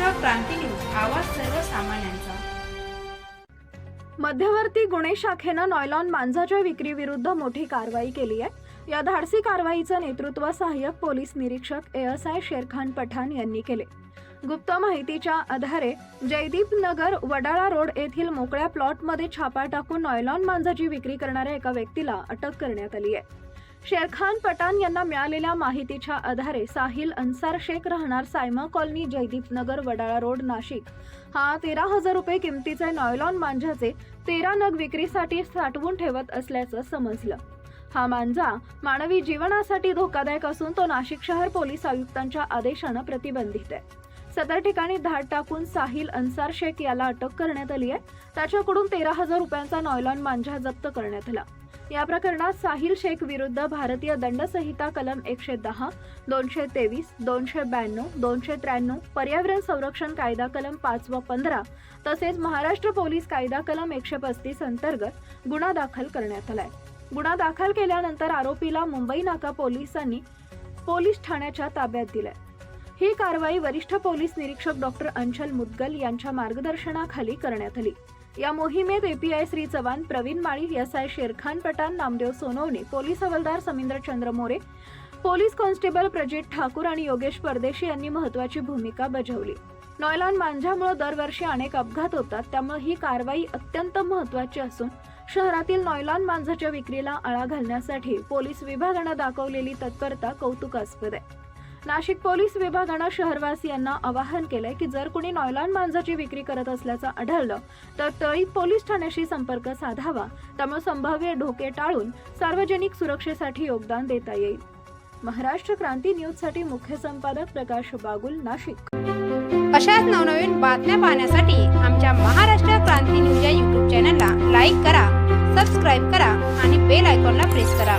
Maharashtra Kranti news आवाज सर्वसामान्यांचा. मध्यवर्ती गुन्हे शाखेनं नॉयलॉन मांजाच्या विक्रीविरुद्ध मोठी कारवाई केली आहे. या धाडसी कारवाईचं नेतृत्व सहाय्यक पोलीस निरीक्षक एएसआय शेरखान पठाण यांनी केले. गुप्त माहितीच्या आधारे जयदीप नगर वडाळा रोड येथील मोकळ्या प्लॉटमध्ये छापा टाकून नॉयलॉन मांजाची विक्री करणाऱ्या एका व्यक्तीला अटक करण्यात आली आहे. शेरखान पठाण यांना मिळालेल्या माहितीच्या आधारे साहिल अन्सार शेख राहणार सायमा कॉलनी जयदीप नगर वडाळा रोड नाशिक. हा तेरा हजार रुपये किमतीचे नॉयलॉन मांजाचे तेरा नग विक्रीसाठी साठवून ठेवत असल्याचं समजलं. हा मांजा मानवी जीवनासाठी धोकादायक असून तो नाशिक शहर पोलीस आयुक्तांच्या आदेशानं प्रतिबंधित आहे. सदर ठिकाणी धाड टाकून साहिल अन्सार शेख याला अटक करण्यात आली आहे. त्याच्याकडून तेरा हजार रुपयांचा नॉयलॉन मांजा जप्त करण्यात आला. या प्रकरणात साहिल शेख विरुद्ध भारतीय दंडसंहिता कलम एकशे दहा दोनशे तेवीस दोनशे ब्याण्णव दोनशे त्र्याण्णव पर्यावरण संरक्षण कायदा कलम पाच व पंधरा तसेच महाराष्ट्र पोलीस कायदा कलम एकशे पस्तीस अंतर्गत गुन्हा दाखल करण्यात आलाय. गुन्हा दाखल केल्यानंतर आरोपीला मुंबई नाका पोलिसांनी पोलीस ठाण्याच्या ताब्यात दिलाय. ही कारवाई वरिष्ठ पोलीस निरीक्षक डॉक्टर अंचल मुदगल यांच्या मार्गदर्शनाखाली करण्यात आली. या मोहिमेत API Shri Chavan Pravin Mali S I Sherkhan Pathan Namdev Sonawane police हवालदार समिंद्र चंद्र मोरे पोलीस कॉन्स्टेबल प्रजित ठाकूर आणि योगेश परदेशी यांनी महत्वाची भूमिका बजावली. नॉयलॉन मांजामुळे दरवर्षी अनेक अपघात होतात त्यामुळे ही कारवाई अत्यंत महत्वाची असून शहरातील नॉयलॉन मांजाच्या विक्रीला आळा घालण्यासाठी पोलीस विभागानं दाखवलेली तत्परता कौतुकास्पद आहे. नाशिक पोलीस विभागानं शहरवासियांना आवाहन केलंय की जर कुणी नॉयलॉन मांजाची विक्री करत असल्याचं आढळलं तर तळी पोलीस ठाण्याशी संपर्क साधावा. त्यामुळे संभाव्य धोके टाळून सार्वजनिक सुरक्षेसाठी योगदान देता येईल. महाराष्ट्र क्रांती न्यूजसाठी मुख्य संपादक प्रकाश बागुल नाशिक. अशाच नवनवीन बातम्या पाहण्यासाठी आमच्या महाराष्ट्र क्रांती न्यूज या युट्यूब चॅनलला लाईक करा सबस्क्राईब करा आणि बेल आयकॉनला प्रेस करा.